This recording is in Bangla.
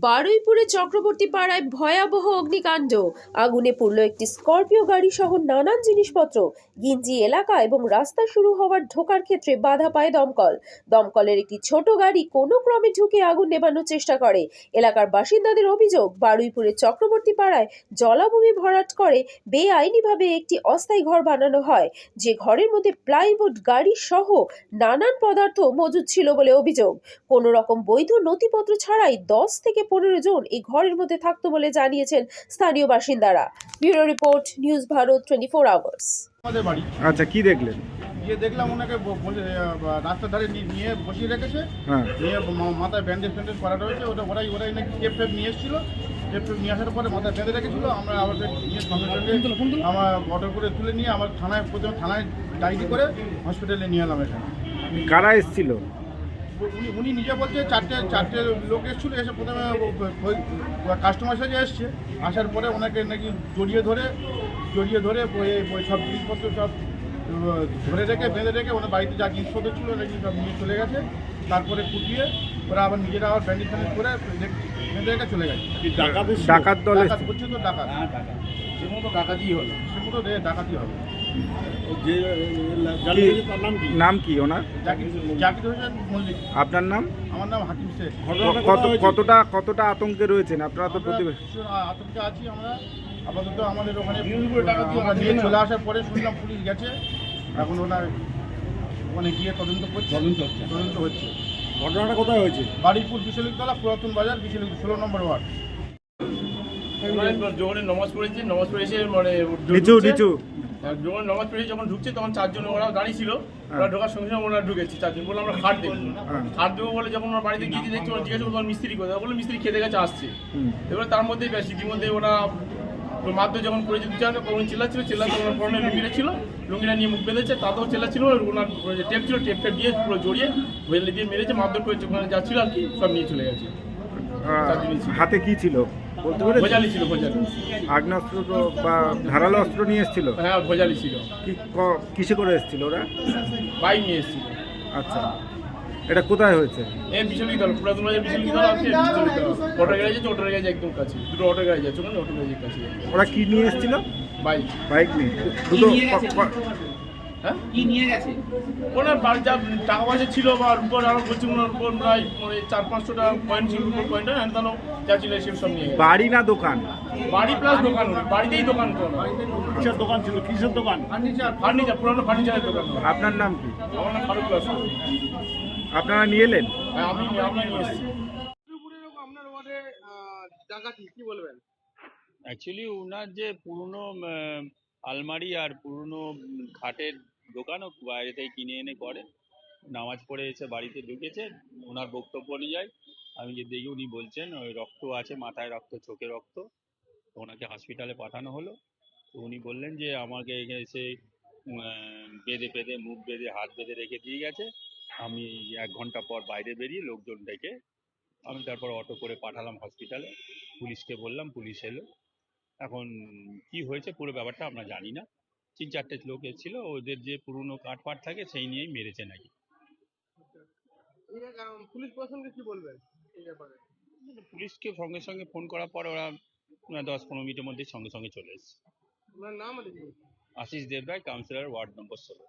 বারুইপুরে চক্রবর্তী পাড়ায় ভয়াবহ অগ্নিকাণ্ড। আগুনে পুড়ল একটি স্করপিও গাড়ি সহ নানান জিনিসপত্র। গিঞ্জি এলাকা এবং রাস্তা শুরু হওয়ার ঢোকার ক্ষেত্রে বাধা পায় দমকল। দমকলের একটি ছোট গাড়ি কোনো ক্রমে ঢুকে আগুন নেভানোর চেষ্টা করে। এলাকার বাসিন্দাদের অভিযোগ বারুইপুরের চক্রবর্তী পাড়ায় জলাভূমি ভরাট করে বেআইনিভাবে একটি অস্থায়ী ঘর বানানো হয়। যে ঘরের মধ্যে প্লাইউড গাড়ি সহ নানান পদার্থ মজুদ ছিল বলে অভিযোগ। কোনো রকম বৈধ নথিপত্র ছাড়াই দশ থেকে পনেরো জন এই ঘরের মধ্যে থাকতো বলে জানিয়েছেন স্থানীয় বাসিন্দারা। Bureau report news Bharat twenty four hours আমাদের বাড়ি। আচ্ছা কি দেখলেন? গিয়ে দেখলাম ওনাকে রাস্তার ধারে নিয়ে বসিয়ে রেখেছে। হ্যাঁ। নিয়ে মাথায় ব্যান্ডেজ ফ্যান্ডেজ করা রয়েছে ওটা ওরাই ওরাই নাকি টেপ ফেপ নিয়ে এসেছিল। টেপ ফেপ নিয়ে আসার পরে মাথায় বেঁধে রেখেছিল। আমরা আবার নিয়ে সঙ্গে সঙ্গে আমার অটো করে তুলে নিয়ে আমার থানায় প্রথমে থানায় ডায়েরি করে হসপিটালে নিয়ে এলাম এখানে। কারা এসেছিল? উনি উনি নিজে বলছে চারটে চারটে লোক এসেছিল এসে প্রথমে কাস্টমার সাথে এসছে। আসার পরে ওনাকে নাকি জড়িয়ে ধরে জড়িয়ে ধরে ওই- ওই সব জিনিসপত্র সব ধরে রেখে বেঁধে রেখে ওনার বাড়িতে যা জিনিসপত্র ছিল নাকি সব নিয়ে চলে গেছে। তারপরে কুটিয়ে ওরা আবার নিজেরা আবার ব্যান্ডেজ ফ্যান্ডেজ করে বেঁধে রেখে চলে গেছে। ডাকাত দল ডাকাত এসেছিল বলছে তো ডাকাত। সে মতো ডাকাতি হলো। সে মতো হবে। নাম কি? ওনার? আপনার নাম? আমার নাম হাকিম শেখ। কত কতটা কতটা আতঙ্কে রয়েছেন? আপনারা তো আমরা আতঙ্কে আছি আমরা। আপাতত আমাদের ওখানে নিয়ে চলে আসার পরে শুনলাম পুলিশ গেছে। এখন ওনার ওখানে গিয়ে তদন্ত করছে। তদন্ত হচ্ছে। তদন্ত হচ্ছে। ঘটনাটা কোথায় হয়েছে? বাড়িপুর বিশালিকতলা পুরাতন বাজার বিশালিক ষোলো নম্বর ওয়ার্ড। যখন নামাজ পড়েছি নামাজ পড়েছে মানে নিচু নিচু। যখন নামাজ পড়েছি যখন ঢুকছে তখন চারজন ওরা দাঁড়িয়ে ছিল। ওরা ঢোকার সঙ্গে সঙ্গে ওরা ঢুকেছি চারজন। আমরা খাট দেবো হ্যাঁ। খাট দেবো বলে যখন ওরা বাড়িতে গিয়ে দেখছি ওরা জিজ্ঞাসা তোমার মিস্ত্রি কোথায়? বলে মিস্ত্রি খেতে গেছে আসছে। এবার তার মধ্যেই ইতিমধ্যে ওরা মাধ্যমে যখন করেছে দু চারটা কোন চিল্লাচ্ছিল চিল্লাচ্ছে ওনার পরনে লুঙ্গিটা ছিল লুঙ্গিটা নিয়ে মুখ বেঁধেছে তাতেও চিল্লাচ্ছিল ওনার যে টেপ ছিল টেপ টেপ দিয়ে পুরো জড়িয়ে দিয়ে মেরেছে মারধর করেছে ওখানে যা ছিল আর কি সব নিয়ে চলে গেছে। হাতে কি ছিল? বলতে পারে ভোজালি ছিল ভোজালি। আগ্নেয়াস্ত্র তো বা ধারালো অস্ত্র নিয়ে এসেছিল? হ্যাঁ ভোজালি ছিল। কি ক- কিসে করে এসেছিল ওরা? বাইক নিয়ে এসেছিল। আচ্ছা। এটা কোথায় হয়েছে? এই বিশালী দল পুরাতন বাজার বিশালী দল আছে বিশালী দল অটো গ্যারেজ আছে অটো গ্যারেজ একদম কাছে। দুটো অটো গ্যারেজ আছে ওখানে অটো গ্যারেজের কাছে। ওরা কি নিয়ে এসেছিল? বাইক। বাইক নিয়ে। দুটো ক- ক- হ্যাঁ? কি নিয়ে গেছে? ওনার বাড়ি যা টাকা পয়সা ছিল বা উপর আরও ওনার উপর প্রায় মানে চার পাঁচশো টাকা পয়েন্ট ছিল উপর পয়েন্ট হ্যাঁ তাহলে যা ছিল সেসব সব নিয়ে গেছে। বাড়ি না দোকান? বাড়ি প্লাস দোকান বাড়িতেই দোকান কিসের দোকান ছিল? কিসের দোকান? ফার্নিচার ফার্নিচার পুরানো ফার্নিচারের দোকান। আপনার নাম কি? আমার নাম ফারুক আপনারা নিয়ে এলেন? হ্যাঁ আমি আমি নিয়ে এসেছি। অ্যাকচুয়ালি ওনার যে পুরনো আলমারি আর পুরনো খাটের দোকান ও বাইরে থেকে কিনে এনে করে। নামাজ পড়ে এসে বাড়িতে ঢুকেছে। ওনার বক্তব্য অনুযায়ী, আমি যে দেখি উনি বলছেন, ওই রক্ত আছে, মাথায় রক্ত, চোখে রক্ত। ওনাকে হসপিটালে পাঠানো হলো। তো উনি বললেন যে, আমাকে এসে বেঁধে বেঁধে, মুখ বেঁধে, হাত বেঁধে রেখে দিয়ে গেছে। আমি এক ঘণ্টা পর বাইরে বেরিয়ে লোকজন ডেকে আমি তারপর অটো করে পাঠালাম হসপিটালে পুলিশকে বললাম, পুলিশ এলো। এখন কি হয়েছে পুরো ব্যাপারটা আমরা জানি না। তিন চারটে লোক এসেছিল ওদের যে পুরনো কাঠ পাট থাকে সেই নিয়েই মেরেছে নাকি। পুলিশ প্রশাসনকে কি বলবেন এই ব্যাপারে? পুলিশকে সঙ্গে সঙ্গে ফোন করার পর ওরা দশ পনেরো মিনিটের মধ্যে সঙ্গে সঙ্গে চলে এসেছে। নাম Ashis Debroy councillor ward number ষোলো।